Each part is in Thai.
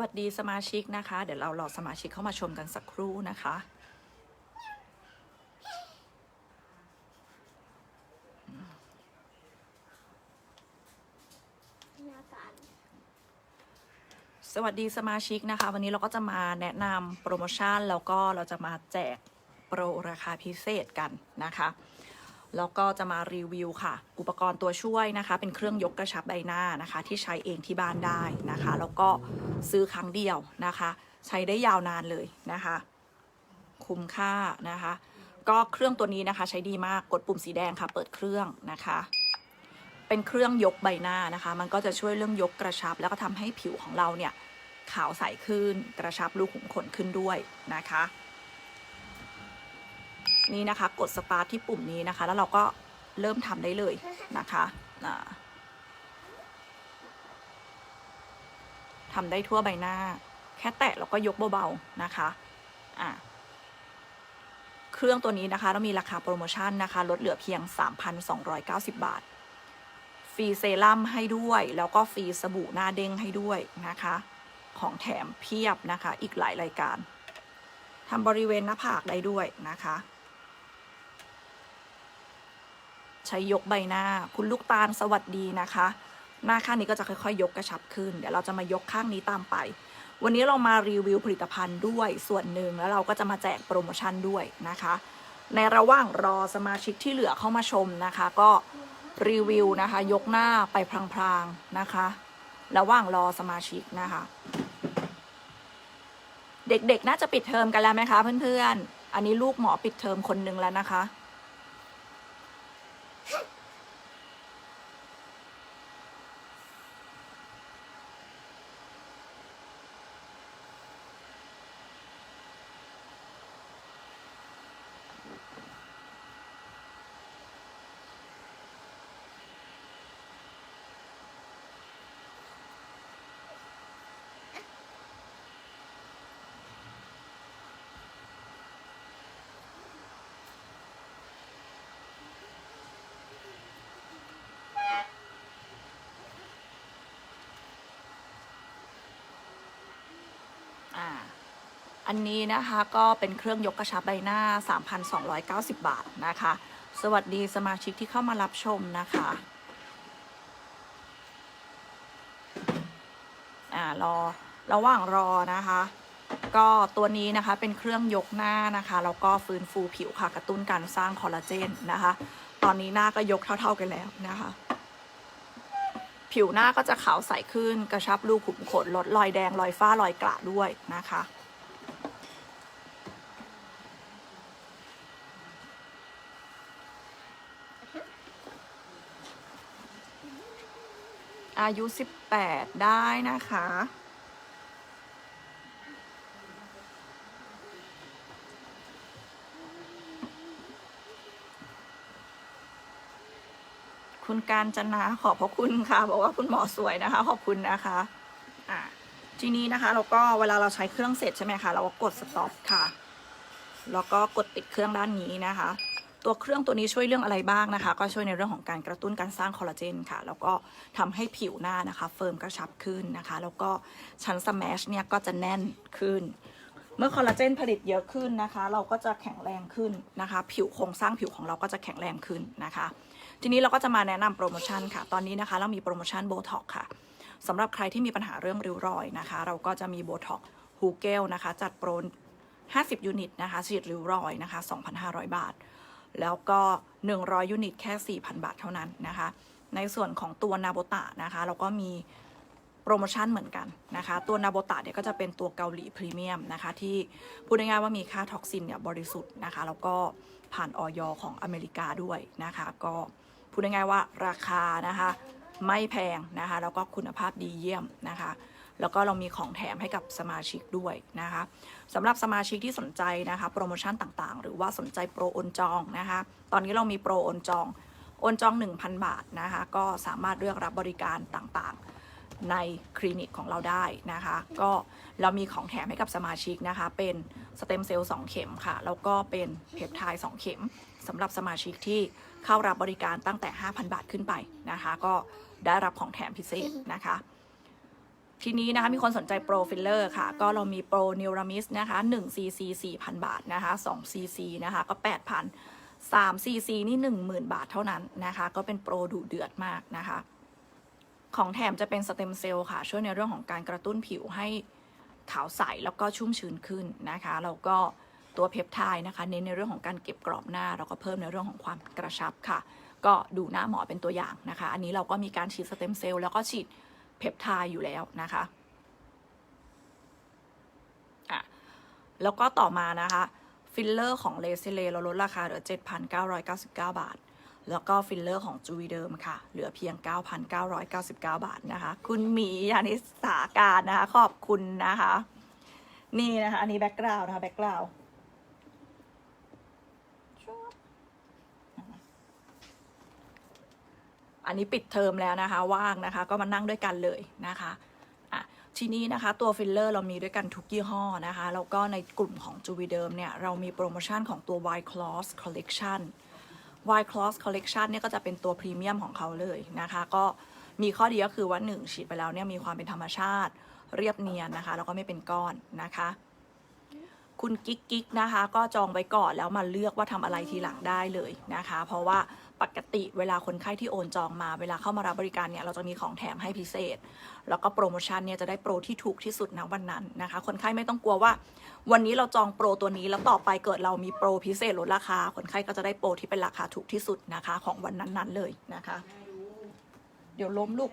วัสดีสมาชิกนะคะ เดี๋ยวเรารอสมาชิกเข้ามาชมกันสักครู่นะคะ สวัสดีสมาชิกนะคะ วันนี้เราก็จะมาแนะนำโปรโมชั่นแล้วก็เราจะมาแจกโปรราคาพิเศษกันนะคะ แล้วก็จะมารีวิวค่ะ อุปกรณ์ตัวช่วยนะคะ เป็นเครื่องยกกระชับใบหน้านะคะ ที่ใช้เองที่บ้านได้นะคะ แล้วก็ซื้อครั้งเดียวนะคะ ใช้ได้ยาวนานเลยนะคะ คุ้มค่านะคะ ก็เครื่องตัวนี้นะคะใช้ดีมากกดปุ่มสีแดงค่ะ เปิดเครื่องนะคะ เป็นเครื่องยกใบหน้านะคะ มันก็จะช่วยเรื่องยกกระชับ แล้วก็ทำให้ผิวของเราเนี่ยขาวใสขึ้นกระชับรูขุมขนขึ้นด้วยนะคะ นี่นะคะ กดสตาร์ทที่ปุ่มนี้นะคะ แล้วเราก็เริ่มทำได้เลยนะคะอ่าทำได้ทั่วใบหน้า แค่แตะแล้วก็ยกเบาๆนะคะอ่าเครื่องตัวนี้นะคะเรามีราคาโปรโมชั่นนะคะ ลดเหลือเพียง 3,290 บาท ฟรีเซรั่มให้ด้วย แล้วก็ฟรีสบู่หน้าเด้งให้ด้วยนะคะ ของแถมเพียบนะคะ อีกหลายรายการทำบริเวณหน้าผากได้ด้วยนะคะ ใช้ยกใบหน้า คุณลูกตาลสวัสดีนะคะ หน้าข้างนี้ก็จะค่อยๆ ยกกระชับขึ้น เดี๋ยวเราจะมายกข้างนี้ตามไป วันนี้เรามารีวิวผลิตภัณฑ์ด้วยส่วนหนึ่งแล้วเราก็จะมาแจกโปรโมชั่นด้วยนะคะ ในระหว่างรอสมาชิกที่เหลือเข้ามาชมนะคะ ก็รีวิวนะคะ ยกหน้าไปพลางๆนะคะ ระหว่างรอสมาชิกนะคะ เด็กๆ น่าจะปิดเทอมกันแล้วไหมคะเพื่อนๆ อันนี้ลูกหมอปิดเทอมคนหนึ่งแล้วนะคะ อันนี้นะคะก็เป็นเครื่องยกกระชับใบหน้า 3,290 บาทนะคะ สวัสดีสมาชิกที่เข้ามารับชมนะคะอ่ารอระหว่างรอนะคะ ก็ตัวนี้นะคะเป็นเครื่องยกหน้านะคะแล้วก็ฟื้นฟูผิวค่ะกระตุ้นการสร้างคอลลาเจนนะคะ ตอนนี้หน้าก็ยกเท่า ๆกันแล้วนะคะ ผิวหน้าก็จะขาวใสขึ้นกระชับรูขุมขนลดรอยแดงรอยฝ้ารอยกระด้วยนะคะ อายุ 18 ได้นะคะ คุณการจนาขอบพระคุณค่ะ บอกว่าคุณหมอสวยนะคะ ขอบคุณนะคะอ่าทีนี้นะคะ เราก็เวลาเราใช้เครื่องเสร็จใช่ไหมคะ เราก็กดสต็อปค่ะ แล้วก็กดปิดเครื่องด้านนี้นะคะ ตัวเครื่องตัวนี้ช่วยเรื่องอะไรบ้างนะคะ ก็ช่วยในเรื่องของการกระตุ้นการสร้างคอลลาเจนค่ะ แล้วก็ทำให้ผิวหน้านะคะ เฟิร์มกระชับขึ้นนะคะ แล้วก็ชั้นสแมชเนี่ยก็จะแน่นขึ้น เมื่อคอลลาเจนผลิตเยอะขึ้นนะคะ เราก็จะแข็งแรงขึ้นนะคะ ผิวโครงสร้างผิวของเราก็จะแข็งแรงขึ้นนะคะ ทีนี้เราก็จะมาแนะนำโปรโมชั่นค่ะ ตอนนี้นะคะเรามีโปรโมชั่นโบท็อกค่ะสำหรับใครที่มีปัญหาเรื่องริ้วรอยนะคะ เราก็จะมีโบท็อกฮูเกลนะคะ จัดโปร50 ยูนิตนะคะฉีดริ้วรอยนะคะ 2,500 บาท แล้วก็ 100 ยูนิตแค่ 4,000 บาทเท่านั้นนะคะ ในส่วนของตัวนาโบตะนะคะเราก็มีโปรโมชั่นเหมือนกันนะคะ ตัวนาโบตะเนี่ยก็จะเป็นตัวเกาหลีพรีเมียมนะคะ ที่พูดง่ายๆว่ามีค่าท็อกซินเนี่ยบริสุทธิ์นะคะ แล้วก็ผ่านออยของอเมริกาด้วยนะคะ ก็พูดง่ายๆว่าราคานะคะ ไม่แพงนะคะ แล้วก็คุณภาพดีเยี่ยมนะคะ แล้วก็เรามีของแถมให้กับสมาชิกด้วยนะคะสำหรับสมาชิกที่สนใจนะคะโปรโมชั่นต่างๆ หรือว่าสนใจโปรโอนจองนะคะตอนนี้เรามีโปรโอนจองโอนจอง 1,000 บาทนะคะก็สามารถเลือกรับบริการต่างๆ ในคลินิกของเราได้นะคะ ก็เรามีของแถมให้กับสมาชิกนะคะ เป็นสเต็มเซลล์2เข็มค่ะ แล้วก็เป็นเพปไทด์2เข็มสำหรับสมาชิกที่เข้ารับบริการตั้งแต่ 5,000 บาทขึ้นไปนะคะ ก็ได้รับของแถมพิเศษนะคะ ทีนี้นะคะมีคนสนใจโปรฟิลเลอร์ค่ะ ก็เรามีโปรนิวรามิสนะคะ1 cc 4,000 บาทนะคะ2 cc นะคะก็ 8,000 3 cc นี่ 10,000 บาทเท่านั้นนะคะ ก็เป็นโปรดุเดือดมากนะคะ ของแถมจะเป็นสเต็มเซลล์ค่ะ ช่วยในเรื่องของการกระตุ้นผิวให้ขาวใสแล้วก็ชุ่มชื้นขึ้นนะคะแล้วก็ตัวเพปไทด์นะคะ เน้นในเรื่องของการเก็บกรอบหน้า แล้วก็เพิ่มในเรื่องของความกระชับค่ะ ก็ดูหน้าหมอเป็นตัวอย่างนะคะ อันนี้เราก็มีการฉีดสเต็มเซลล์แล้วก็ฉีด ปไทด์อยู่แล้วนะคะอะแล้วก็ต่อมานะคะ ฟิลเลอร์ของเลเซเลเราลดราคาเหลือ 7,999 บาท แล้วก็ฟิลเลอร์ของจูวีเดิมค่ะ เหลือเพียง 9,999 บาทนะคะ คุณหมียานิสาการนะคะ ขอบคุณนะคะ นี่นะคะ อันนี้แบ็กกราวน์นะคะแบ็กกราวน์ อันนี้ปิดเทอมแล้วนะคะ ว่างนะคะ ก็มานั่งด้วยกันเลยนะคะอะทีนี้นะคะตัวฟิลเลอร์เรามีด้วยกันทุกยี่ห้อนะคะ แล้วก็ในกลุ่มของจูวีเดิมเนี่ย เรามีโปรโมชั่นของตัว Y Cross Collection Y Cross Collection เนี่ยก็จะเป็นตัวพรีเมียมของเขาเลยนะคะ ก็มีข้อดีก็คือว่า 1 ฉีดไปแล้วเนี่ยมีความเป็นธรรมชาติเรียบเนียนนะคะ แล้วก็ไม่เป็นก้อนนะคะ คุณกิ๊กกิ๊กนะคะ ก็จองไว้ก่อนแล้วมาเลือกว่าทำอะไรทีหลังได้เลยนะคะ เพราะว่า ปกติเวลาคนไข้ที่โอนจองมาเวลาเข้ามารับบริการเนี่ยเราจะมีของแถมให้พิเศษ แล้วก็โปรโมชั่นเนี่ยจะได้โปรที่ถูกที่สุดนวันนั้นนะคะ คนไข้ไม่ต้องกลัวว่า วันนี้เราจองโปรตัวนี้แล้วต่อไปเกิดเรามีโปรพิเศษลดราคา คนไข้ก็จะได้โปรที่เป็นราคาถูกที่สุดนะคะของวันนั้นๆเลยนะคะ เดี๋ยวล้มลูก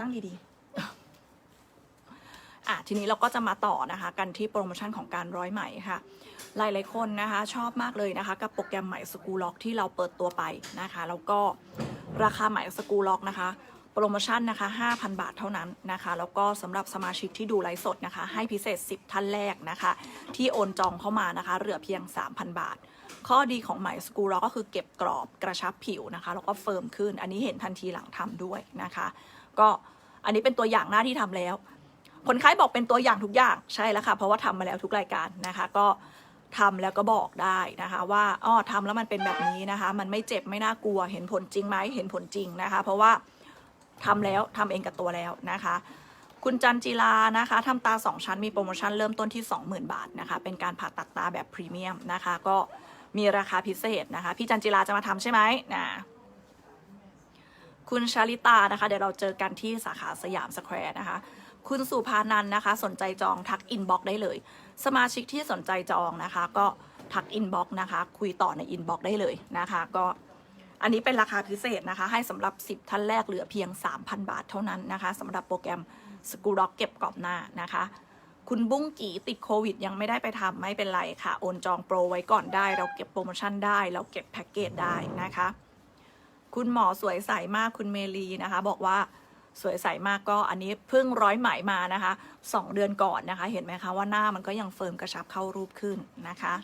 นั่งดีๆ อะทีนี้เราก็จะมาต่อนะคะ กันที่โปรโมชั่นของการร้อยไหมค่ะ หลายๆคนนะคะชอบมากเลยนะคะกับโปรแกรมใหม่สกูล็อกที่เราเปิดตัวไปนะคะแล้วก็ราคาใหม่สกูล็อกนะคะโปรโมชั่นนะคะ 5,000 บาทเท่านั้นนะคะ แล้วก็สำหรับสมาชิกที่ดูไลฟ์สดนะคะ ให้พิเศษ 10 ท่านแรกนะคะ ที่โอนจองเข้ามานะคะ เหลือเพียง 3,000 บาท ข้อดีของไหมสกูล็อกก็คือเก็บกรอบกระชับผิวนะคะ แล้วก็เฟิร์มขึ้น อันนี้เห็นทันทีหลังทำด้วยนะคะ ก็อันนี้เป็นตัวอย่างหน้าที่ทำแล้ว คนไข้บอกเป็นตัวอย่างทุกอย่างใช่แล้วค่ะ เพราะว่าทำมาแล้วทุกรายการนะคะ ก็ทำแล้วก็บอกได้นะคะ ว่าอ้อทำแล้วมันเป็นแบบนี้นะคะ มันไม่เจ็บไม่น่ากลัวเห็นผลจริงไหมเห็นผลจริงนะคะ เพราะว่าทำแล้วทำเองกับตัวแล้วนะคะคุณจันจิลานะคะทำตา 2 ชั้นมีโปรโมชั่นเริ่มต้นที่ 20,000 บาทนะคะ เป็นการผ่าตัดตาแบบพรีเมียมนะคะ ก็มีราคาพิเศษนะคะ พี่จันจิลาจะมาทำใช่ไหมนะคุณชาลิตานะคะ เดี๋ยวเราเจอกันที่สาขาสยามสแควร์นะคะ คุณสุภานันนะคะ สนใจจองทักอินบ็อกได้เลย สมาชิกที่สนใจจองนะคะ ก็ทักอินบ็อกนะคะ คุยต่อในอินบ็อกได้เลยนะคะ ก็อันนี้เป็นราคาพิเศษนะคะ ให้สำหรับ 10 ท่านแรกเหลือเพียง 3,000 บาทเท่านั้นนะคะสำหรับโปรแกรมสกูร็อกเก็บกรอบหน้านะคะ คุณบุ้งกีติดโควิด ยังไม่ได้ไปทำไม่เป็นไรค่ะ โอนจองโปรไว้ก่อนได้ เราเก็บโปรโมชั่นได้ เราเก็บแพ็กเกจได้นะคะ คุณหมอสวยใสมากคุณเมลีนะคะ บอกว่า สวยใสมากก็อันนี้เพิ่งร้อยไหมมานะคะสองเดือนก่อนนะคะ เห็นไหมคะว่าหน้ามันก็ยังเฟิร์มกระชับเข้ารูปขึ้นนะคะ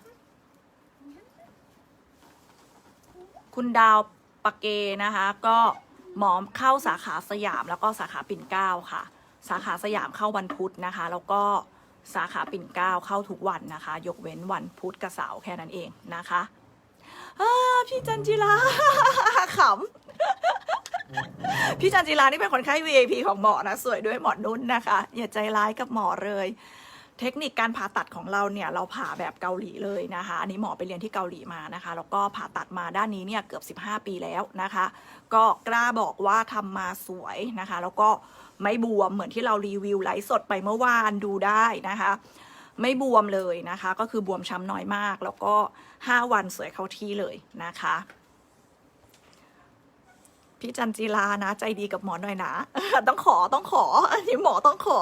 คุณดาวปะเกนะคะก็หมอมเข้าสาขาสยามแล้วก็สาขาปิ่นเกล้าค่ะ สาขาสยามเข้าวันพุธนะคะ แล้วก็สาขาปิ่นเกล้าเข้าทุกวันนะคะ ยกเว้นวันพุธกับเสาร์แค่นั้นเองนะคะพี่จันจิลาขำ พี่จันจิลานี่เป็นคนไข้ VIP ของหมอนะ สวยด้วยหมอนุ่นนะคะ อย่าใจร้ายกับหมอเลย เทคนิคการผ่าตัดของเราเนี่ยเราผ่าแบบเกาหลีเลยนะคะ อันนี้หมอไปเรียนที่เกาหลีมานะคะ แล้วก็ผ่าตัดมาด้านนี้เนี่ยเกือบ 15 ปีแล้วนะคะ ก็กล้าบอกว่าทำมาสวยนะคะ แล้วก็ไม่บวมเหมือนที่เรารีวิวไลฟ์สดไปเมื่อวานดูได้นะคะไม่บวมเลยนะคะ ก็คือบวมช้ำน้อยมาก แล้วก็ 5 วันสวยเข้าที่เลยนะคะ พี่จันจีลานะ ใจดีกับหมอหน่อยนะ ต้องขอต้องขอ อันนี้หมอต้องขอ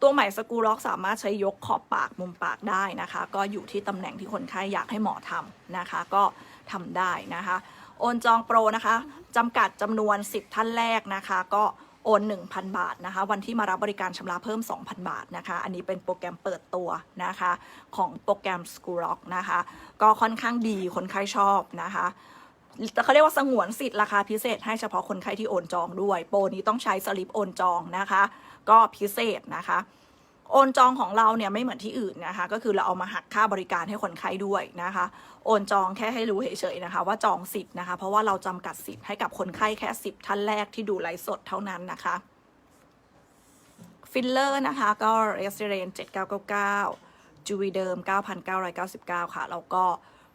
ตัวใหม่สกูล็อกสามารถใช้ยกขอบปากมุมปากได้นะคะ ก็อยู่ที่ตำแหน่งที่คนไข้อยากให้หมอทำนะคะ ก็ทำได้นะคะ โอนจองโปรนะคะจำกัดจำนวน 10 ท่านแรกนะคะ ก็โอน 1,000 บาทนะคะ วันที่มารับบริการชำระเพิ่ม 2,000 บาทนะคะ อันนี้เป็นโปรแกรมเปิดตัวนะคะ ของโปรแกรม s c o o l o c k นะคะ ก็ค่อนข้างดีคนไข้ชอบนะคะ เขาเรียกว่าสงวนสิทธิ์ราคาพิเศษให้เฉพาะคนไข้ที่โอนจองด้วย โปรนี้ต้องใช้สลิปโอนจองนะคะ ก็พิเศษนะคะโอนจองของเราเนี่ยไม่เหมือนที่อื่นนะคะ ก็คือเราเอามาหักค่าบริการให้คนไข้ด้วยนะคะ โอนจองแค่ให้รู้เฉยๆนะคะ ว่าจองสิทธิ์นะคะ เพราะว่าเราจำกัดสิทธิ์ให้กับคนไข้แค่สิบท่านแรกที่ดูไลฟ์สดเท่านั้นนะคะฟิลเลอร์นะคะ ก็เรสเรน7999จูวีเดิม9,999ค่ะแล้วก็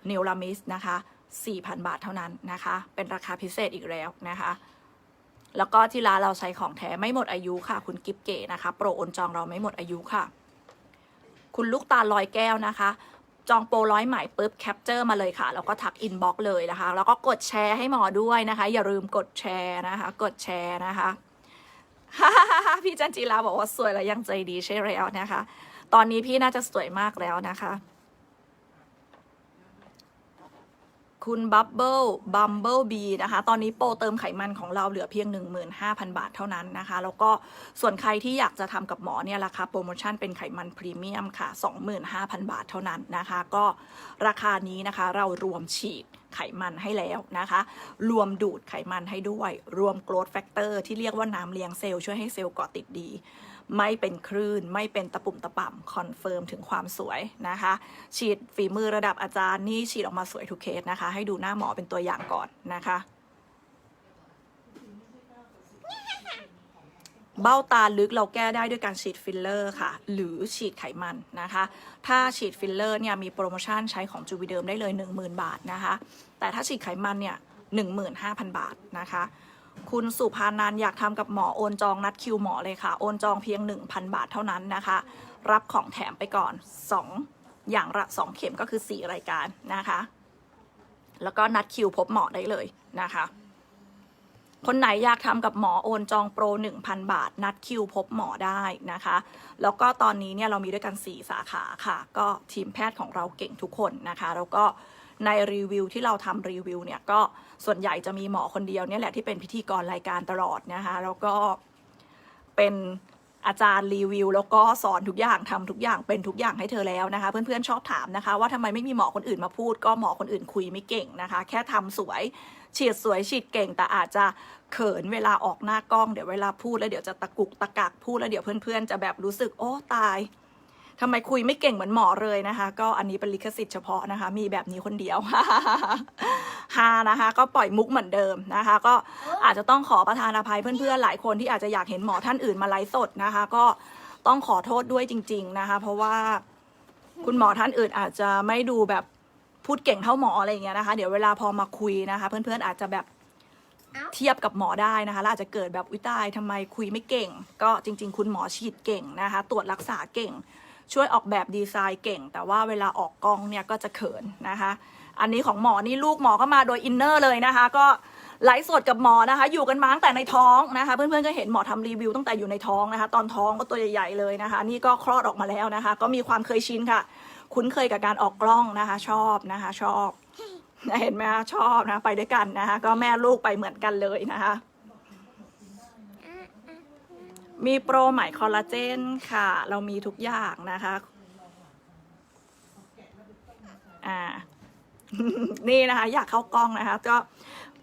เนลลามิสนะคะ 4,000 บาทเท่านั้นนะคะ เป็นราคาพิเศษอีกแล้วนะคะ แล้วก็ที่ร้านเราใช้ของแท้ไม่หมดอายุค่ะ คุณกิฟเก๋นะคะ โปรโอนจองเราไม่หมดอายุค่ะ คุณลูกตาลอยแก้วนะคะ จองโปรร้อยใหม่ปุ๊บแคปเจอร์มาเลยค่ะ แล้วก็ทักอินบ็อกเลยนะคะ แล้วก็กดแชร์ให้หมอด้วยนะคะ อย่าลืมกดแชร์นะคะ กดแชร์นะคะพี่จันจีราบอกว่าสวยแล้วยังใจดีใช่แล้วนะคะ ตอนนี้พี่น่าจะสวยมากแล้วนะคะ คุณบับเบิลบัมเบิลบีนะคะ ตอนนี้โปรเติมไขมันของเราเหลือเพียง 15,000 บาทเท่านั้นนะคะ แล้วก็ส่วนใครที่อยากจะทำกับหมอเนี่ยราคาโปรโมชั่นเป็นไขมันพรีเมียมค่ะ 25,000 บาทเท่านั้นนะคะ ก็ราคานี้นะคะเรารวมฉีดไขมันให้แล้วนะคะ รวมดูดไขมันให้ด้วย รวม growth factor ที่เรียกว่าน้ำเลี้ยงเซลล์ช่วยให้เซลล์เกาะติดดี ไม่เป็นคลื่น ไม่เป็นตะปุ่มตะป่ำคอนเฟิร์มถึงความสวยนะคะ ฉีดฝีมือระดับอาจารย์นี่ฉีดออกมาสวยทุกเคสนะคะ ให้ดูหน้าหมอเป็นตัวอย่างก่อนนะคะเบ้าตาลึกเราแก้ได้ด้วยการฉีดฟิลเลอร์ค่ะ หรือฉีดไขมันนะคะ ถ้าฉีดฟิลเลอร์เนี่ยมีโปรโมชั่นใช้ของจูวิเดิมได้เลย 10,000 บาทนะคะ แต่ถ้าฉีดไขมันเนี่ย15,000 บาทนะคะ คุณสุภานันอยากทำกับหมอโอนจองนัดคิวหมอเลยค่ะ โอนจองเพียง 1,000 บาทเท่านั้นนะคะ รับของแถมไปก่อน 2 อย่างละ 2 เข็มก็คือ 4 รายการนะคะ แล้วก็นัดคิวพบหมอได้เลยนะคะ คนไหนอยากทำกับหมอโอนจองโปร 1,000 บาท นัดคิวพบหมอได้นะคะ แล้วก็ตอนนี้เนี่ยเรามีด้วยกัน 4 สาขาค่ะ ก็ทีมแพทย์ของเราเก่งทุกคนนะคะ แล้วก็ ในรีวิวที่เราทำรีวิวเนี่ยก็ส่วนใหญ่จะมีหมอคนเดียวเนี่ยแหละที่เป็นพิธีกรรายการตลอดนะคะแล้วก็เป็นอาจารย์รีวิว แล้วก็สอนทุกอย่างทำทุกอย่างเป็นทุกอย่างให้เธอแล้วนะคะ เพื่อนๆชอบถามนะคะ ว่าทำไมไม่มีหมอคนอื่นมาพูด ก็หมอคนอื่นคุยไม่เก่งนะคะ แค่ทำสวยฉีดสวยฉีดเก่ง แต่อาจจะเขินเวลาออกหน้ากล้องเดี๋ยวเวลาพูดแล้วเดี๋ยวจะตะกุกตะกักพูดแล้วเดี๋ยวเพื่อนๆจะแบบรู้สึกโอ้ตาย ทำไมคุยไม่เก่งเหมือนหมอเลยนะคะ ก็อันนี้เป็นลิขสิทธิ์เฉพาะนะคะ มีแบบนี้คนเดียวฮานะคะ ก็ปล่อยมุกเหมือนเดิมนะคะ ก็อาจจะต้องขอประทานอภัยเพื่อนๆหลายคนที่อาจจะอยากเห็นหมอท่านอื่นมาไลฟ์สดนะคะ ก็ต้องขอโทษด้วยจริง ๆนะคะ เพราะว่าคุณหมอท่านอื่นอาจจะไม่ดูแบบพูดเก่งเท่าหมออะไรอย่างเงี้ยนะคะ เดี๋ยวเวลาพอมาคุยนะคะ เพื่อนๆอาจจะแบบเทียบกับหมอได้นะคะแล้วอาจจะเกิดแบบวิตายทำไมคุยไม่เก่ง ก็จริง ๆ คุณหมอฉีดเก่งนะคะ ตรวจรักษาเก่ง ช่วยออกแบบดีไซน์เก่ง แต่ว่าเวลาออกกล้องเนี่ยก็จะเขินนะคะ อันนี้ของหมอนี่ลูกหมอก็มาโดยอินเนอร์เลยนะคะ ก็ไลฟ์สดกับหมอนะคะ อยู่กันมาตั้งแต่ในท้องนะคะ เพื่อนๆก็เห็นหมอทำรีวิวตั้งแต่อยู่ในท้องนะคะ ตอนท้องก็ตัวใหญ่ๆเลยนะคะ นี่ก็คลอดออกมาแล้วนะคะ ก็มีความเคยชินค่ะ คุ้นเคยกับการออกกล้องนะคะ ชอบนะคะ ชอบเห็นไหมคะชอบนะไปด้วยกันนะคะ ก็แม่ลูกไปเหมือนกันเลยนะคะ มีโปรใหม่คอลลาเจนค่ะ เรามีทุกอย่างนะคะ อ่า นี่นะคะ อยากเข้ากล้องนะคะ ก็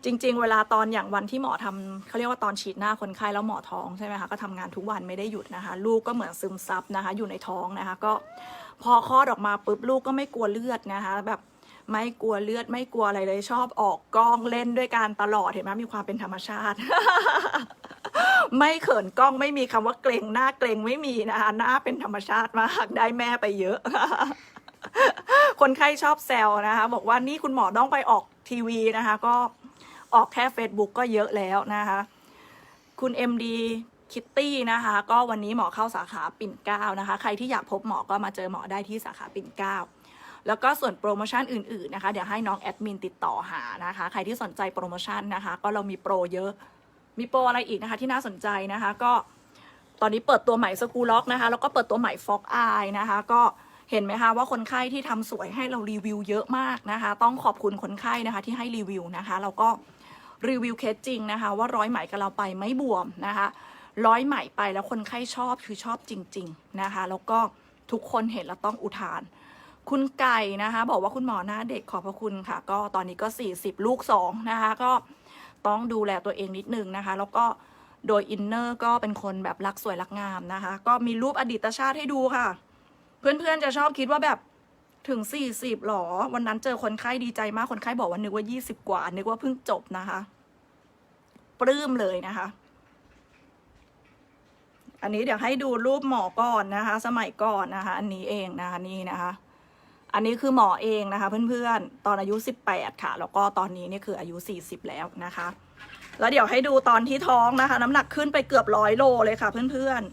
จริง ๆ เวลาตอนอย่างวันที่หมอทำเขาเรียกว่าตอนฉีดหน้าคนไข้แล้วหมอท้องใช่ไหมคะก็ทำงานทุกวันไม่ได้หยุดนะคะ ลูกก็เหมือนซึมซับนะคะ อยู่ในท้องนะคะ ก็พอคลอดออกมาปุ๊บลูกก็ไม่กลัวเลือดนะคะ แบบไม่กลัวเลือดไม่กลัวอะไรเลยชอบออกกล้องเล่นด้วยกันตลอดเห็นไหมมีความเป็นธรรมชาติ ไม่เขินกล้องไม่มีคำว่าเกรงหน้าเกรงไม่มีนะคะหน้าเป็นธรรมชาติมากได้แม่ไปเยอะ คนไข้ชอบแซวนะคะ บอกว่านี่คุณหมอต้องไปออกทีวีนะคะ ก็ออกแค่ Facebook ก็เยอะแล้วนะคะ คุณ MD คิตตี้นะคะ ก็วันนี้หมอเข้าสาขาปิ่นเกล้านะคะ ใครที่อยากพบหมอก็มาเจอหมอได้ที่สาขาปิ่นเกล้าแล้วก็ส่วนโปรโมชั่นอื่นๆนะคะ เดี๋ยวให้น้องแอดมินติดต่อหานะคะ ใครที่สนใจโปรโมชั่นนะคะ ก็เรามีโปรเยอะ มีโปรอะไรอีกนะคะที่น่าสนใจนะคะก็ตอนนี้เปิดตัวใหม่สกูล็อกนะคะ แล้วก็เปิดตัวใหม่ฟอกอายนะคะ ก็เห็นไหมคะว่าคนไข้ที่ทำสวยให้เรารีวิวเยอะมากนะคะ ต้องขอบคุณคนไข้นะคะที่ให้รีวิวนะคะ แล้วก็รีวิวเคสจริงนะคะ ว่าร้อยไหมกับเราไปไม่บวมนะคะ ร้อยไหมไปแล้วคนไข้ชอบคือชอบจริง ๆนะคะ แล้วก็ทุกคนเห็นแล้วต้องอุทาน คุณไก่นะคะ บอกว่าคุณหมอหน้าเด็กขอบพระคุณค่ะ ก็ตอนนี้ก็ 40 ลูก2นะคะ ก็ ต้องดูแลตัวเองนิดนึงนะคะ แล้วก็โดยอินเนอร์ก็เป็นคนแบบรักสวยรักงามนะคะ ก็มีรูปอดีตชาติให้ดูค่ะ เพื่อนๆจะชอบคิดว่าแบบถึง 40หรอ วันนั้นเจอคนไข้ดีใจมาก คนไข้บอกว่านึกว่า 20 กว่า นึกว่าเพิ่งจบนะคะ ปลื้มเลยนะคะ อันนี้เดี๋ยวให้ดูรูปหมอก่อนนะคะ สมัยก่อนนะคะ อันนี้เองนะคะนี่นะคะ อันนี้คือหมอเองนะคะเพื่อนๆ ตอนอายุ 18 ค่ะ แล้วก็ตอนนี้เนี่ยคืออายุ 40 แล้วนะคะ แล้วเดี๋ยวให้ดูตอนที่ท้องนะคะ น้ำหนักขึ้นไปเกือบร้อยโลเลยค่ะเพื่อนๆ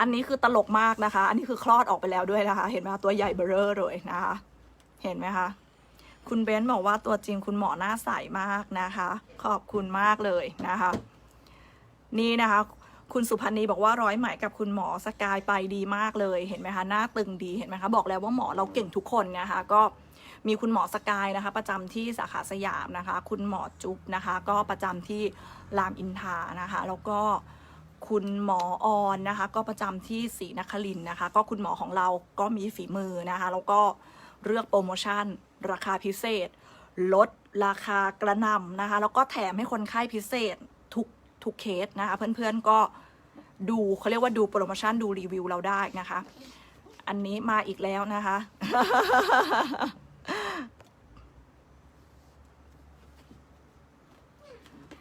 อันนี้คือตลกมากนะคะ อันนี้คือคลอดออกไปแล้วด้วยนะคะ เห็นไหมคะตัวใหญ่เบ้อเรอเลยนะคะ เห็นไหมคะ คุณเบนซ์บอกว่าตัวจริงคุณหมอหน้าใสมากนะคะ ขอบคุณมากเลยนะคะ นี่นะคะ คุณสุพันธ์นีบอกว่าร้อยไหมกับคุณหมอสกายไปดีมากเลยเห็นไหมคะหน้าตึงดีเห็นไหมคะบอกแล้วว่าหมอเราเก่งทุกคนนะคะ ก็มีคุณหมอสกายนะคะ ประจำที่สาขาสยามนะคะ คุณหมอจุ๊บนะคะ ก็ประจำที่รามอินทานะคะ แล้วก็คุณหมอออนนะคะ ก็ประจำที่ศรีนครินนะคะ ก็คุณหมอของเราก็มีฝีมือนะคะ แล้วก็เลือกโปรโมชั่น ราคาพิเศษ ลดราคากระนำนะคะ แล้วก็แถมให้คนไข้พิเศษ ทุกเคสนะคะเพื่อนๆก็ดูเขาเรียกว่าดูโปรโมชั่นดูรีวิวเราได้นะคะ อันนี้มาอีกแล้วนะคะ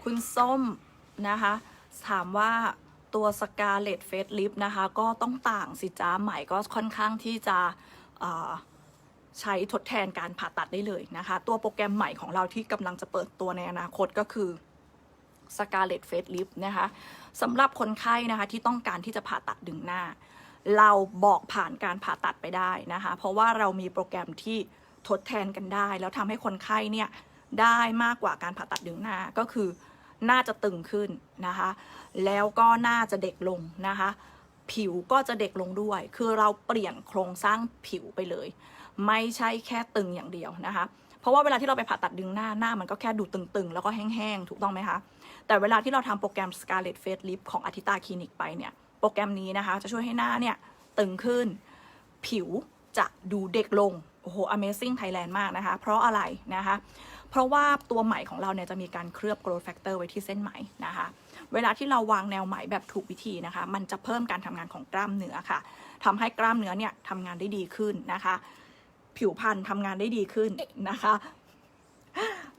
คุณส้มนะคะ ถามว่าตัวสกาเลตเฟสลิฟนะคะ ก็ต้องต่างสิจ้าใหม่ก็ค่อนข้างที่จะใช้ทดแทนการผ่าตัดได้เลยนะคะ ตัวโปรแกรมใหม่ของเราที่กำลังจะเปิดตัวในอนาคตก็คือ Scarlet Face Lift นะคะสำหรับคนไข้นะคะที่ต้องการที่จะผ่าตัดดึงหน้า เราบอกผ่านการผ่าตัดไปได้นะคะ เพราะว่าเรามีโปรแกรมที่ทดแทนกันได้ แล้วทำให้คนไข้เนี่ยได้มากกว่าการผ่าตัดดึงหน้าก็คือหน่าจะตึงขึ้นนะคะ แล้วก็หน่าจะเด็กลงนะคะ ผิวก็จะเด็กลงด้วย คือเราเปลี่ยนโครงสร้างผิวไปเลย ไม่ใช่แค่ตึงอย่างเดียวนะคะ เพราะว่าเวลาที่เราไปผ่าตัดดึงหน้าหน้ามันก็แค่ดูตึงๆ แล้วก็แห้งๆ ถูกต้องไหมคะ แต่เวลาที่เราทำโปรแกรม Scarlet Face Lift ของอาทิตาคลินิกไปเนี่ยโปรแกรมนี้นะคะ จะช่วยให้หน้าเนี่ยตึงขึ้น ผิวจะดูเด็กลง โอ้โห Amazing Thailand มากนะคะ เพราะอะไรนะคะ เพราะว่าตัวไหมของเราเนี่ยจะมีการเคลือบ growth factor ไว้ที่เส้นไหมนะคะ เวลาที่เราวางแนวไหมแบบถูกวิธีนะคะ มันจะเพิ่มการทำงานของกล้ามเนื้อค่ะทำให้กล้ามเนื้อเนี่ยทำงานได้ดีขึ้นนะคะ ผิวพรรณทำงานได้ดีขึ้นนะคะ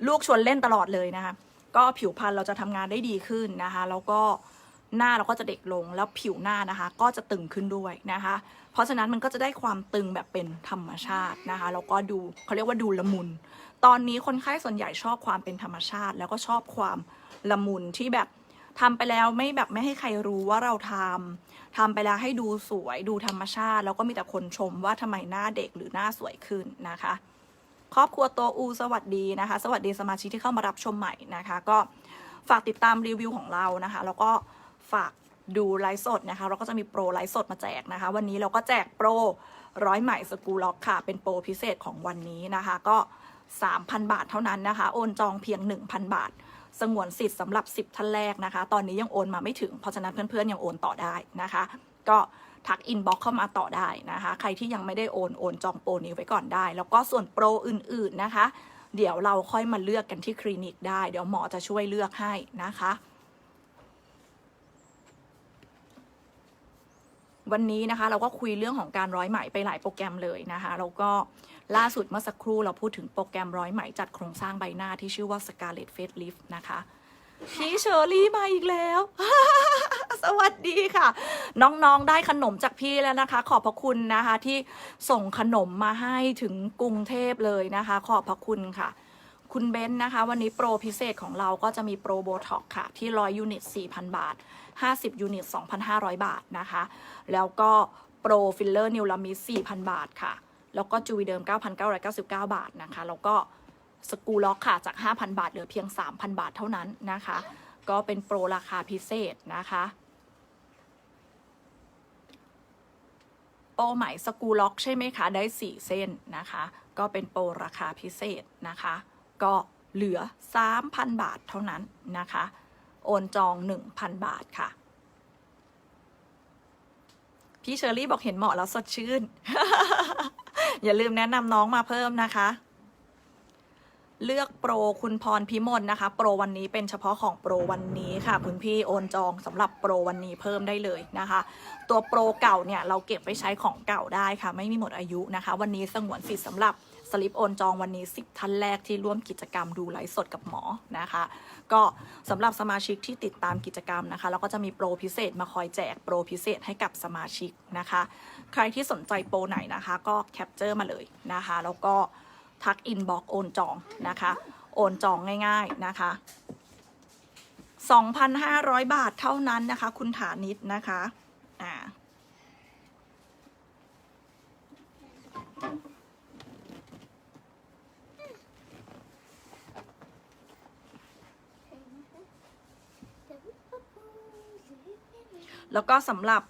ลูกชวนเล่นตลอดเลยนะคะ ก็ผิวพรรณเราจะทำงานได้ดีขึ้นนะคะ แล้วก็หน้าเราก็จะเด็กลงแล้วผิวหน้านะคะ ก็จะตึงขึ้นด้วยนะคะ เพราะฉะนั้นมันก็จะได้ความตึงแบบเป็นธรรมชาตินะคะแล้วก็ดูเขาเรียกว่าดูละมุน ตอนนี้คนไข้ส่วนใหญ่ชอบความเป็นธรรมชาติ แล้วก็ชอบความละมุนที่แบบทำไปแล้วไม่แบบไม่ให้ใครรู้ว่าเราทำทำไปแล้วให้ดูสวยดูธรรมชาติ แล้วก็มีแต่คนชมว่าทำไมหน้าเด็กหรือหน้าสวยขึ้นนะคะ ครอบครัวโตอูสวัสดีนะคะ สวัสดีสมาชิกที่เข้ามารับชมใหม่นะคะ ก็ฝากติดตามรีวิวของเรานะคะ แล้วก็ฝากดูไลฟ์สดนะคะ เราก็จะมีโปรไลฟ์สดมาแจกนะคะ วันนี้เราก็แจกโปรร้อยใหม่สกูล็อกค่ะ เป็นโปรพิเศษของวันนี้นะคะ ก็ 3,000 บาทเท่านั้นนะคะ โอนจองเพียง 1,000 บาท สงวนสิทธิ์สำหรับ 10 ท่านแรกนะคะ ตอนนี้ยังโอนมาไม่ถึง เพราะฉะนั้นเพื่อนๆยังโอนต่อได้นะคะ ก็ ทักอินบ็อกเข้ามาต่อได้นะคะ ใครที่ยังไม่ได้โอนโอนจองโปรนี้ไว้ก่อนได้ แล้วก็ส่วนโปรอื่นๆนะคะ เดี๋ยวเราค่อยมาเลือกกันที่คลินิกได้ เดี๋ยวหมอจะช่วยเลือกให้นะคะวันนี้นะคะเราก็คุยเรื่องของการร้อยไหมไปหลายโปรแกรมเลยนะคะแล้วก็ล่าสุดเมื่อสักครู่เราพูดถึงโปรแกรมร้อยไหมจัดโครงสร้างใบหน้าที่ชื่อว่า Scarlet Face Lift นะคะ พี่เชอรี่มาอีกแล้ว สวัสดีค่ะ น้องๆได้ขนมจากพี่แล้วนะคะ ขอบพระคุณนะคะ ที่ส่งขนมมาให้ถึงกรุงเทพเลยนะคะ ขอบพระคุณค่ะ คุณเบนนะคะ วันนี้โปรพิเศษของเราก็จะมีโปรโบท็อกค่ะ ที่100ยูนิต4,000 บาท 50 ยูนิต 2,500 บาทนะคะ แล้วก็โปรฟิลเลอร์นิวลามิด4,000 บาทค่ะ แล้วก็จูวีเดิม 9,999 บาทนะคะ แล้วก็ สกูล็อกค่ะจาก 5,000 บาทเหลือเพียง 3,000 บาทเท่านั้นนะคะ ก็เป็นโปรราคาพิเศษนะคะโปรไหม่สกูล็อกใช่ไหมคะได้ 4 เส้นนะคะ ก็เป็นโปรราคาพิเศษนะคะ ก็เหลือ 3,000 บาทเท่านั้นนะคะ โอนจอง 1,000 บาทค่ะ พี่เชอรี่บอกเห็นเหมาะแล้วสดชื่น อย่าลืมแนะนำน้องมาเพิ่มนะคะ เลือกโปรคุณพรพิมลนะคะ โปรวันนี้เป็นเฉพาะของโปรวันนี้ค่ะ คุณพี่โอนจองสำหรับโปรวันนี้เพิ่มได้เลยนะคะ ตัวโปรเก่าเนี่ยเราเก็บไปใช้ของเก่าได้ค่ะ ไม่มีหมดอายุนะคะ วันนี้สงวนสิทธิ์สำหรับสลิปโอนจองวันนี้ 10 ท่านแรกที่ร่วมกิจกรรมดูไลฟ์สดกับหมอนะคะ ก็สำหรับสมาชิกที่ติดตามกิจกรรมนะคะเราก็จะมีโปรพิเศษมาคอยแจกโปรพิเศษให้กับสมาชิกนะคะ ใครที่สนใจโปรไหนนะคะ ก็แคปเจอร์มาเลยนะคะ แล้วก็ ทักอินบ็อกโอนจองนะคะ โอนจองง่าย ๆนะคะ 2,500 บาทเท่านั้นนะคะ คุณฐานิดนะคะอ่าแล้วก็สำหรับ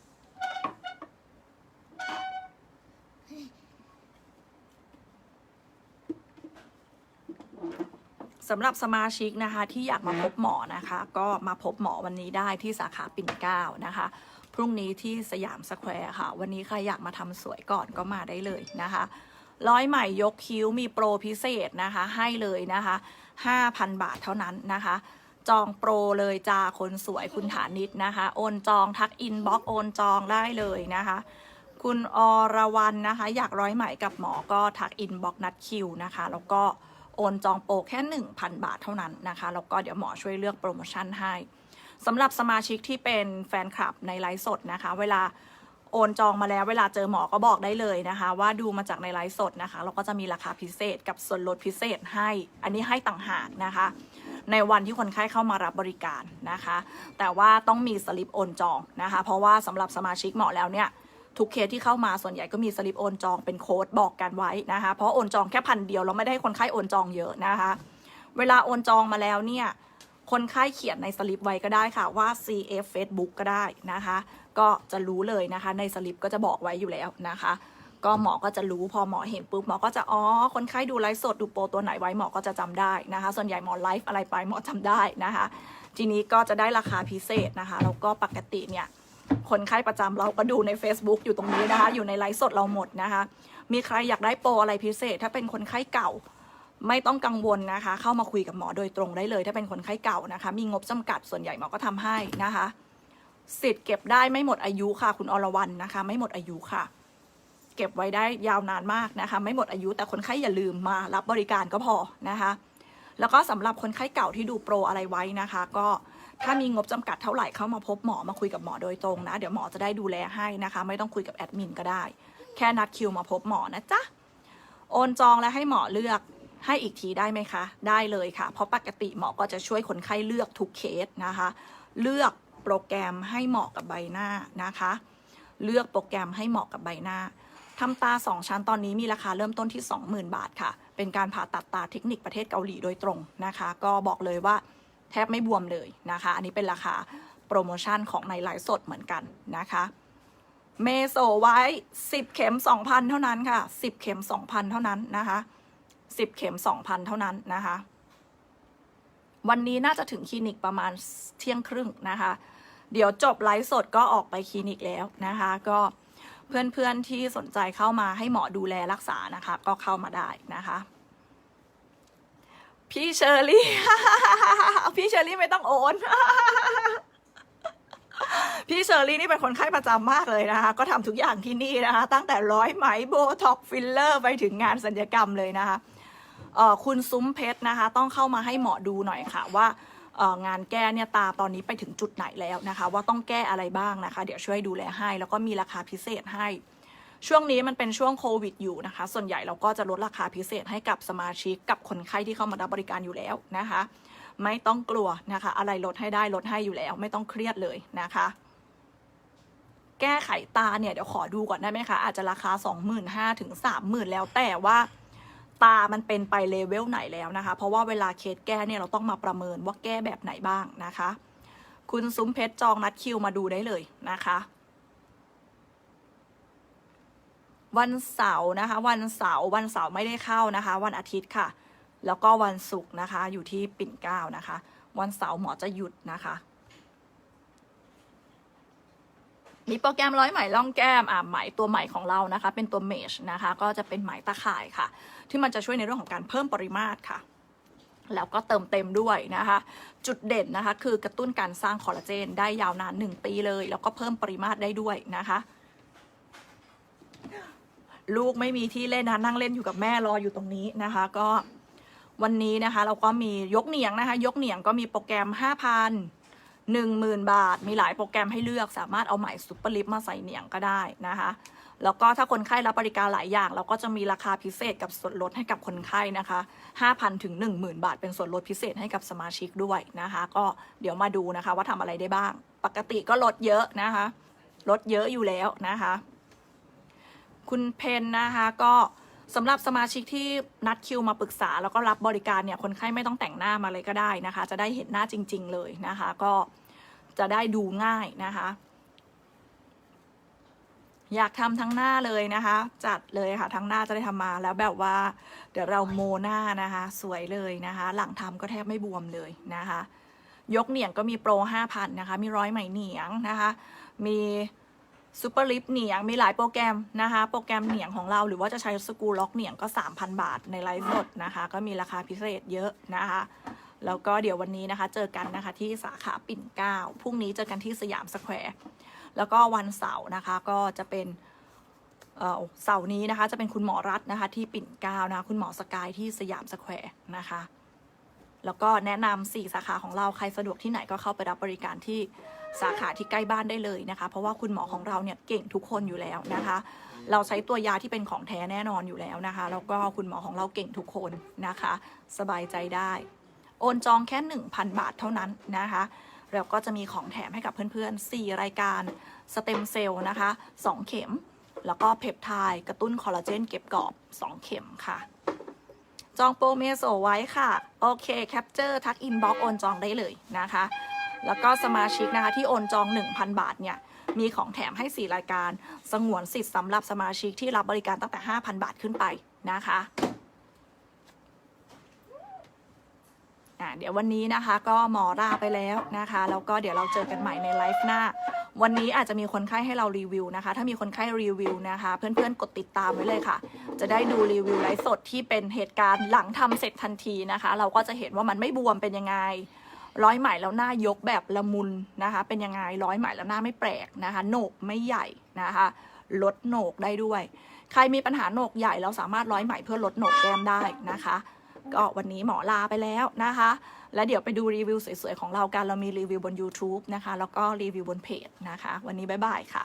สำหรับสมาชิกนะคะที่อยากมาพบหมอนะคะ ก็มาพบหมอวันนี้ได้ที่สาขาปิ่นเกล้านะคะ พรุ่งนี้ที่สยามสแควร์ค่ะ วันนี้ใครอยากมาทำสวยก่อนก็มาได้เลยนะคะร้อยใหม่ยกคิ้วมีโปรพิเศษนะคะ ให้เลยนะคะ 5,000 บาทเท่านั้นนะคะ จองโปรเลยจ้าคนสวยคุณฐานิดนะคะ โอนจองทักอินบ็อกโอนจองได้เลยนะคะ คุณอรวรรณนะคะ อยากร้อยไหมกับหมอก็ทักอินบ็อกนัดคิวนะคะ แล้วก็ โอนจองโปรแค่ 1,000 บาทเท่านั้นนะคะ แล้วก็เดี๋ยวหมอช่วยเลือกโปรโมชั่นให้สำหรับสมาชิกที่เป็นแฟนคลับในไลฟ์สดนะคะ เวลาโอนจองมาแล้วเวลาเจอหมอก็บอกได้เลยนะคะ ว่าดูมาจากในไลฟ์สดนะคะ เราก็จะมีราคาพิเศษกับส่วนลดพิเศษให้ อันนี้ให้ต่างหากนะคะ ในวันที่คนไข้เข้ามารับบริการนะคะ แต่ว่าต้องมีสลิปโอนจองนะคะ เพราะว่าสำหรับสมาชิกหมอแล้วเนี่ย ทุกเคสที่เข้ามาส่วนใหญ่ก็มีสลิปโอนจองเป็นโค้ดบอกกันไว้นะคะ เพราะโอนจองแค่พันเดียวเราไม่ได้ให้คนไข้โอนจองเยอะนะคะ เวลาโอนจองมาแล้วเนี่ยคนไข้เขียนในสลิปไว้ก็ได้ค่ะว่า CF Facebook ก็ได้นะคะ ก็จะรู้เลยนะคะในสลิปก็จะบอกไว้อยู่แล้วนะคะ ก็หมอก็จะรู้พอหมอเห็นปุ๊บหมอก็จะอ๋อคนไข้ดูไลฟ์สดดูโปรตัวไหนไว้หมอก็จะจำได้นะคะ ส่วนใหญ่หมอไลฟ์อะไรไปหมอจำได้นะคะ ทีนี้ก็จะได้ราคาพิเศษนะคะแล้วก็ปกติเนี่ย คนไข้ประจำเราก็ดูใน Facebook อยู่ตรงนี้นะคะ อยู่ในไลฟ์สดเราหมดนะคะ มีใครอยากได้โปรอะไรพิเศษ ถ้าเป็นคนไข้เก่าไม่ต้องกังวลนะคะ เข้ามาคุยกับหมอโดยตรงได้เลย ถ้าเป็นคนไข้เก่านะคะ มีงบจำกัดส่วนใหญ่หมอก็ทำให้นะคะ สิทธิ์เก็บได้ไม่หมดอายุค่ะ คุณอรวรรณนะคะ ไม่หมดอายุค่ะ เก็บไว้ได้ยาวนานมากนะคะ ไม่หมดอายุแต่คนไข้อย่าลืมมา รับบริการก็พอนะคะ แล้วก็สำหรับคนไข้เก่าที่ดูโปรอะไรไว้นะคะ ก็ ถ้ามีงบจำกัดเท่าไหร่เข้ามาพบหมอมาคุยกับหมอโดยตรงนะ เดี๋ยวหมอจะได้ดูแลให้นะคะ ไม่ต้องคุยกับแอดมินก็ได้ แค่นัดคิวมาพบหมอนะจ๊ะ โอนจองและให้หมอเลือกให้อีกทีได้ไหมคะ ได้เลยค่ะ เพราะปกติหมอก็จะช่วยคนไข้เลือกทุกเคสนะคะ เลือกโปรแกรมให้เหมาะกับใบหน้านะคะ เลือกโปรแกรมให้เหมาะกับใบหน้าทำตา 2 ชั้นตอนนี้มีราคาเริ่มต้นที่ 20,000 บาทค่ะ เป็นการผ่าตัดตาเทคนิคประเทศเกาหลีโดยตรงนะคะ ก็บอกเลยว่า แทบไม่บวมเลยนะคะ อันนี้เป็นราคาโปรโมชั่นของในไลฟ์สดเหมือนกันนะคะ เมโซไว้ 10 เข็ม 2,000 เท่านั้นค่ะ 10 เข็ม 2,000 เท่านั้นนะคะ 10 เข็ม 2,000 เท่านั้นนะคะ วันนี้น่าจะถึงคลินิกประมาณเที่ยงครึ่งนะคะ เดี๋ยวจบไลฟ์สดก็ออกไปคลินิกแล้วนะคะ ก็เพื่อนๆที่สนใจเข้ามาให้หมอดูแลรักษานะคะ ก็เข้ามาได้นะคะ พี่เชอรี่ พี่เชอรี่ไม่ต้องโอน พี่เชอรี่นี่เป็นคนไข้ประจำมากเลยนะคะ ก็ทำทุกอย่างที่นี่นะคะ ตั้งแต่ร้อยไหมโบท็อกฟิลเลอร์ไปถึงงานสัญญกรรมเลยนะคะคุณซุ้มเพชรนะคะ ต้องเข้ามาให้หมอดูหน่อยค่ะว่างานแก้เนี่ยตาตอนนี้ไปถึงจุดไหนแล้วนะคะ ว่าต้องแก้อะไรบ้างนะคะ เดี๋ยวช่วยดูแลให้ แล้วก็มีราคาพิเศษให้ ช่วงนี้มันเป็นช่วงโควิดอยู่นะคะ ส่วนใหญ่เราก็จะลดราคาพิเศษให้กับสมาชิกกับคนไข้ที่เข้ามารับบริการอยู่แล้วนะคะ ไม่ต้องกลัวนะคะ อะไรลดให้ได้ลดให้อยู่แล้ว ไม่ต้องเครียดเลยนะคะ แก้ไขตาเนี่ยเดี๋ยวขอดูก่อนได้ไหมคะ อาจจะราคา 25,000ถึง30,000 แล้วแต่ว่าตามันเป็นไปเลเวลไหนแล้วนะคะ เพราะว่าเวลาเคสแก้เนี่ยเราต้องมาประเมินว่าแก้แบบไหนบ้างนะคะ คุณซุ้มเพชรจองนัดคิวมาดูได้เลยนะคะ วันเสาร์นะคะ วันเสาร์วันเสาร์ไม่ได้เข้านะคะ วันอาทิตย์ค่ะ แล้วก็วันศุกร์นะคะ อยู่ที่ปิ่นเก้านะคะ วันเสาร์หมอจะหยุดนะคะมีโปรแกรมร้อยไหมล่องแก้มอ่าไหมตัวใหม่ของเรานะคะ เป็นตัวเมชนะคะ ก็จะเป็นไหมตะข่ายค่ะ ที่มันจะช่วยในเรื่องของการเพิ่มปริมาตรค่ะ แล้วก็เติมเต็มด้วยนะคะ จุดเด่นนะคะ คือกระตุ้นการสร้างคอลลาเจนได้ยาวนาน 1 ปีเลย แล้วก็เพิ่มปริมาตรได้ด้วยนะคะ ลูกไม่มีที่เล่นนะนั่งเล่นอยู่กับแม่รออยู่ตรงนี้นะคะ ก็วันนี้นะคะ เราก็มียกเหนียงนะคะ ยกเหนียงก็มีโปรแกรม 5,000 10,000 บาท มีหลายโปรแกรมให้เลือกสามารถเอาไหมซุปเปอร์ลิฟมาใส่เหนียงก็ได้นะคะแล้วก็ถ้าคนไข้รับบริการหลายอย่าง เราก็จะมีราคาพิเศษกับส่วนลดให้กับคนไข้นะคะ 5,000 ถึง 10,000 บาท เป็นส่วนลดพิเศษให้กับสมาชิกด้วยนะคะ ก็เดี๋ยวมาดูนะคะว่าทำอะไรได้บ้าง ปกติก็ลดเยอะนะคะ ลดเยอะอยู่แล้วนะคะ คุณเพนนะคะก็สำหรับสมาชิกที่นัดคิวมาปรึกษา แล้วก็รับบริการเนี่ยคนไข้ไม่ต้องแต่งหน้ามาเลยก็ได้นะคะ จะได้เห็นหน้าจริง ๆ เลยนะคะ ก็จะได้ดูง่ายนะคะ อยากทำทั้งหน้าเลยนะคะ จัดเลยค่ะทั้งหน้าจะได้ทำมาแล้วแบบว่า เดี๋ยวเราโมหน้านะคะ สวยเลยนะคะ หลังทำก็แทบไม่บวมเลยนะคะ ยกเหนียงก็มีโปร5,000นะคะ มีร้อยไหมเหนียงนะคะ มี ซูเปอร์ลิฟเหนียงมีหลายโปรแกรมนะคะ โปรแกรมเหนียงของเราหรือว่าจะใช้สกูล็อกเหนียงก็ 3,000 บาทในไลฟ์สดนะคะ ก็มีราคาพิเศษเยอะนะคะ แล้วก็เดี๋ยววันนี้นะคะ เจอกันนะคะที่สาขาปิ่นเกล้าพรุ่งนี้เจอกันที่สยามสแควร์แล้วก็วันเสาร์นะคะก็จะเป็นเอ่อเสาร์นี้นะคะ จะเป็นคุณหมอรัฐนะคะ ที่ปิ่นเกล้านะคะคุณหมอสกายที่สยามสแควร์นะคะ แล้วก็แนะนำสี่สาขาของเราใครสะดวกที่ไหนก็เข้าไปรับบริการที่ สาขาที่ใกล้บ้านได้เลยนะคะ เพราะว่าคุณหมอของเราเนี่ยเก่งทุกคนอยู่แล้วนะคะ เราใช้ตัวยาที่เป็นของแท้แน่นอนอยู่แล้วนะคะ แล้วก็คุณหมอของเราเก่งทุกคนนะคะ สบายใจได้ โอนจองแค่ 1,000 บาทเท่านั้นนะคะแล้วก็จะมีของแถมให้กับเพื่อนๆ 4 รายการสเต็มเซลล์นะคะ 2 เข็ม แล้วก็เพปไทด์กระตุ้นคอลลาเจนเก็บกรอบ 2 เข็มค่ะ จองโปรเมโซไว้ค่ะ โอเค แคปเจอร์ทักอินบ็อกโอนจองได้เลยนะคะ แล้วก็สมาชิกนะคะที่โอนจอง 1,000 บาทเนี่ยมีของแถมให้ 4 รายการ สงวนสิทธิ์สำหรับสมาชิกที่รับบริการตั้งแต่ 5,000 บาทขึ้นไปนะคะอะเดี๋ยววันนี้นะคะก็หมอลาไปแล้วนะคะแล้วก็เดี๋ยวเราเจอกันใหม่ในไลฟ์หน้า วันนี้อาจจะมีคนไข้ให้เรารีวิวนะคะ ถ้ามีคนไข้รีวิวนะคะ เพื่อนๆกดติดตามไว้เลยค่ะ จะได้ดูรีวิวไลฟ์สดที่เป็นเหตุการณ์หลังทำเสร็จทันทีนะคะ เราก็จะเห็นว่ามันไม่บวมเป็นยังไง ร้อยไหมแล้วหน้ายกแบบละมุนนะคะ เป็นยังไงร้อยไหมแล้วหน้าไม่แปลกนะคะโหนกไม่ใหญ่นะคะ ลดโหนกได้ด้วย ใครมีปัญหาโหนกใหญ่เราสามารถร้อยไหมเพื่อลดโหนกแก้มได้นะคะ ก็วันนี้หมอลาไปแล้วนะคะ แล้วเดี๋ยวไปดูรีวิวสวยๆของเรากันเรามีรีวิวบน YouTube นะคะ แล้วก็รีวิวบนเพจนะคะ วันนี้บ๊ายบายค่ะ